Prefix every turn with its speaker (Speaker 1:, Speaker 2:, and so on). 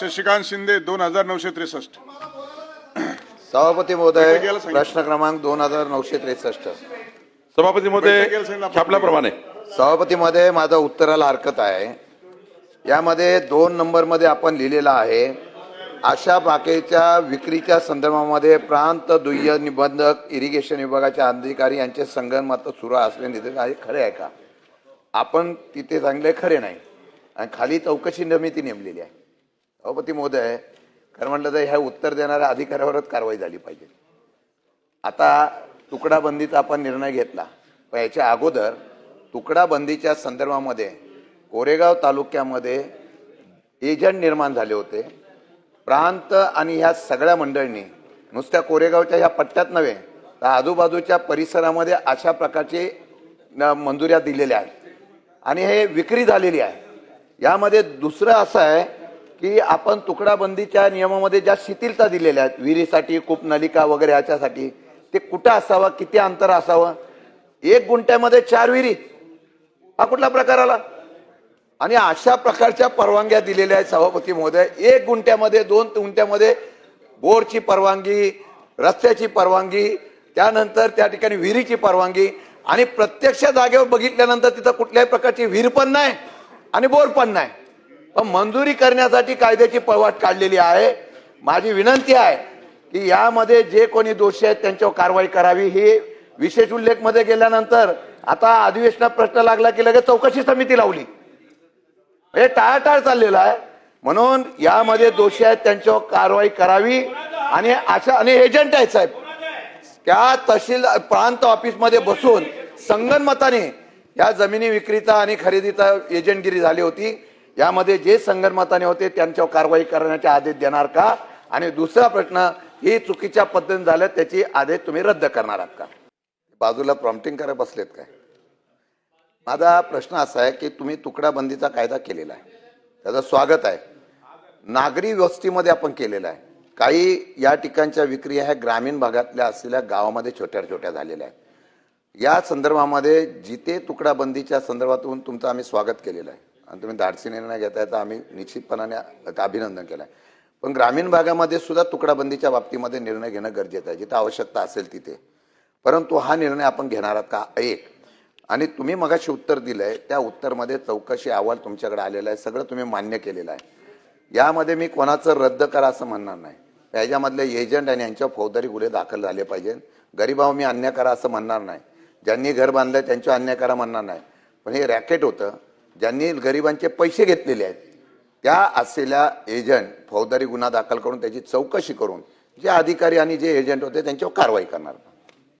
Speaker 1: शशिकांत शिंदे दोन हजार नऊशे त्रेसष्ट.
Speaker 2: सभापती महोदय. प्रश्न क्रमांक दोन हजार नऊशे त्रेसष्ट.
Speaker 3: सभापती महोदय छापल्याप्रमाणे
Speaker 2: सभापती मध्ये माझा उत्तराला हरकत आहे. यामध्ये दोन नंबरमध्ये आपण लिहिलेलं आहे अशा बाकेच्या विक्रीच्या संदर्भामध्ये प्रांत दुय्य निबंधक इरिगेशन विभागाचे अधिकारी यांचे संगनमत सुरू असले निधन आहे. खरे आहे का? आपण तिथे सांगले खरे नाही. आणि खाली चौकशी समिती नेमलेली आहे. सभापती महोदय खरं म्हटलं तर ह्या उत्तर देणाऱ्या अधिकाऱ्यावरच कारवाई झाली पाहिजे. आता तुकडाबंदीचा आपण निर्णय घेतला पण याच्या अगोदर तुकडाबंदीच्या संदर्भामध्ये कोरेगाव तालुक्यामध्ये एजंट निर्माण झाले होते. प्रांत आणि ह्या सगळ्या मंडळींनी नुसत्या कोरेगावच्या ह्या पट्ट्यात नव्हे तर आजूबाजूच्या परिसरामध्ये अशा प्रकारचे मंजुऱ्या दिलेल्या आहेत. आणि हे विक्री झालेली आहे. यामध्ये दुसरं असं आहे की आपण तुकडाबंदीच्या नियमामध्ये ज्या शिथिलता दिलेल्या आहेत विहिरीसाठी कूप नलिका वगैरे ह्याच्यासाठी ते कुठं असावं किती अंतर असावं? एक गुंठ्यामध्ये चार विहिरी. हा कुठला प्रकार आला? आणि अशा प्रकारच्या परवानग्या दिलेल्या आहेत सभापती महोदय. एक गुंठ्यामध्ये दोन गुंठ्यामध्ये बोरची परवानगी रस्त्याची परवानगी त्यानंतर त्या ठिकाणी विहिरीची परवानगी. आणि प्रत्यक्ष जागेवर बघितल्यानंतर तिथं कुठल्याही प्रकारची विहीर पण नाही आणि बोर पण नाही. मंजुरी करण्यासाठी कायद्याची पळवाट काढलेली आहे. माझी विनंती आहे की यामध्ये जे कोणी दोषी आहेत त्यांच्यावर कारवाई करावी. ही विशेष उल्लेखमध्ये गेल्यानंतर आता अधिवेशनात प्रश्न लागला की लगेच चौकशी समिती लावली. हे टाळाटाळ चाललेलं आहे. म्हणून यामध्ये दोषी आहेत त्यांच्यावर कारवाई करावी आणि अशा आणि एजंट आहेत साहेब. त्या तहसील प्रांत ऑफिसमध्ये बसून संगनमताने या जमिनी विक्रीचा आणि खरेदीचा एजंटगिरी झाली होती. यामध्ये जे संगनमताने होते त्यांच्यावर कारवाई करण्याचे आदेश देणार का? आणि दुसरा प्रश्न ही चुकीच्या पद्धतीने झालं त्याची आदेश तुम्ही रद्द करणार आहात का? बाजूला प्रॉम्प्टिंग करत बसलेत काय? माझा प्रश्न असा आहे की तुम्ही तुकडाबंदीचा कायदा केलेला आहे. त्याचं स्वागत आहे. नागरी व्यवस्थेमध्ये आपण केलेलं आहे. काही या ठिकाणच्या विक्री ह्या ग्रामीण भागातल्या असलेल्या गावामध्ये छोट्या छोट्या झालेल्या आहेत. या संदर्भामध्ये जिथे तुकडाबंदीच्या संदर्भातून तुमचं आम्ही स्वागत केलेलं आहे. आणि तुम्ही धाडसी निर्णय घेताय तर आम्ही निश्चितपणाने अभिनंदन केलं आहे पण ग्रामीण भागामध्ये सुद्धा तुकडाबंदीच्या बाबतीमध्ये निर्णय घेणं गरजेचं आहे. जिथं आवश्यकता असेल तिथे. परंतु हा निर्णय आपण घेणार आहात का? एक. आणि तुम्ही मगाशी उत्तर दिलं आहे त्या उत्तरमध्ये चौकशी अहवाल तुमच्याकडे आलेला आहे. सगळं तुम्ही मान्य केलेलं आहे. यामध्ये मी कोणाचं रद्द करा असं म्हणणार नाही. याच्यामधले एजंट आणि यांच्यावर फौजदारी गुन्हे दाखल झाले पाहिजे गरीबावर मी अन्याय करा असं म्हणणार नाही. ज्यांनी घर बांधलं त्यांच्यावर अन्याय करा म्हणणार नाही. पण हे रॅकेट होतं. ज्यांनी गरिबांचे पैसे घेतलेले आहेत त्या असलेल्या एजंट फौजदारी गुन्हा दाखल करून त्याची चौकशी करून जे अधिकारी आणि जे एजंट होते त्यांच्यावर कारवाई करणार.